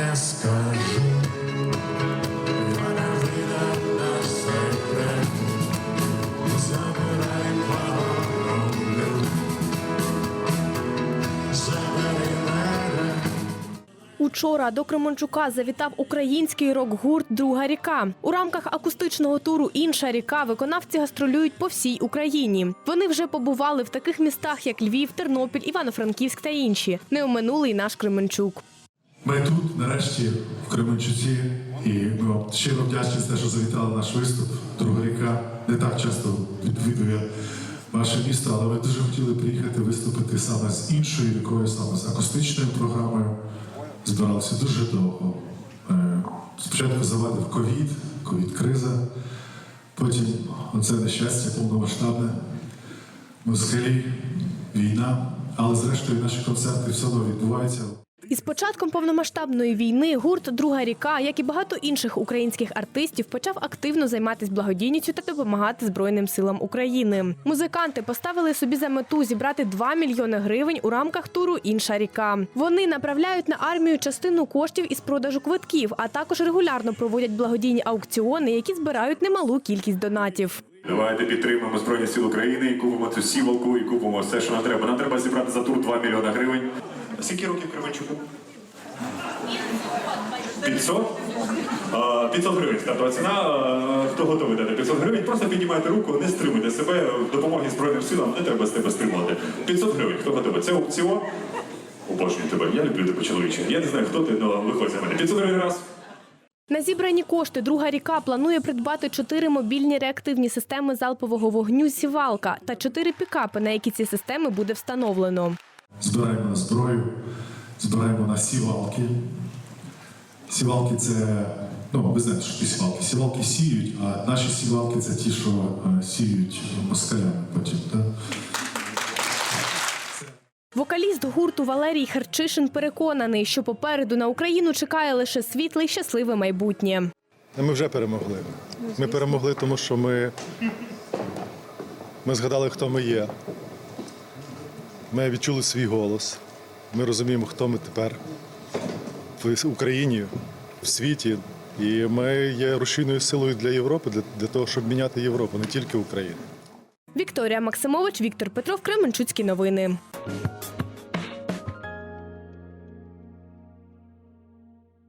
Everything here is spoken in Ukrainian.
я скажу, вона. Учора до Кременчука завітав український рок-гурт Друга ріка. У рамках акустичного туру Інша ріка виконавці гастролюють по всій Україні. Вони вже побували в таких містах, як Львів, Тернопіль, Івано-Франківськ та інші. Не оминули й наш Кременчук. Ми тут, нарешті, в Кременчуці, і ми вам щиро вдячні за те, що завітали наш виступ. Друга ріка не так часто відвідує ваше місто, але ми дуже хотіли приїхати виступити саме з іншою рікою, саме з акустичною програмою. Збиралися дуже довго. Е, Спочатку завадив ковід, ковід-криза, потім оце нещастя повномасштабне, москалі, війна. Але зрештою наші концерти все одно відбуваються. Із початком повномасштабної війни гурт Друга ріка, як і багато інших українських артистів, почав активно займатися благодійністю та допомагати Збройним силам України. Музиканти поставили собі за мету зібрати 2 мільйони гривень у рамках туру Інша ріка. Вони направляють на армію частину коштів із продажу квитків, а також регулярно проводять благодійні аукціони, які збирають немалу кількість донатів. Давайте підтримуємо Збройні Сили України і купимо цю сівалку і купимо все, що нам треба. Нам треба зібрати за тур 2 мільйона гривень. Скільки років Кременчуку? 500? А, 500 гривень стартова ціна. Хто готовий дати 500 гривень? Просто піднімайте руку, не стримуйте себе. Допомоги Збройним силам не треба з тебе стримувати. 500 гривень. Хто готовий? Це аукціон. Обожнюю тебе. Я люблю тебе чоловіче. Я не знаю, хто ти, але виходь за мене. 500 гривень раз. На зібрані кошти друга ріка планує придбати чотири мобільні реактивні системи залпового вогню Сівалка та чотири пікапи, на які ці системи буде встановлено. збираємо на зброю, збираємо на сівалки. Сівалки це, ну ви знаєте, що таке сівалки. Сівалки сіють, а наші сівалки це ті, що е, сіють москалями потім. Гурту Валерій Харчишин переконаний, що попереду на Україну чекає лише світле й щасливе майбутнє. Ми вже перемогли. Ми перемогли, тому що ми, ми згадали, хто ми є. Ми відчули свій голос. Ми розуміємо, хто ми тепер в Україні, в світі. І ми є рушійною силою для Європи, для, для того, щоб міняти Європу, не тільки Україну. Вікторія Максимович, Віктор Петров, Кременчуцькі новини.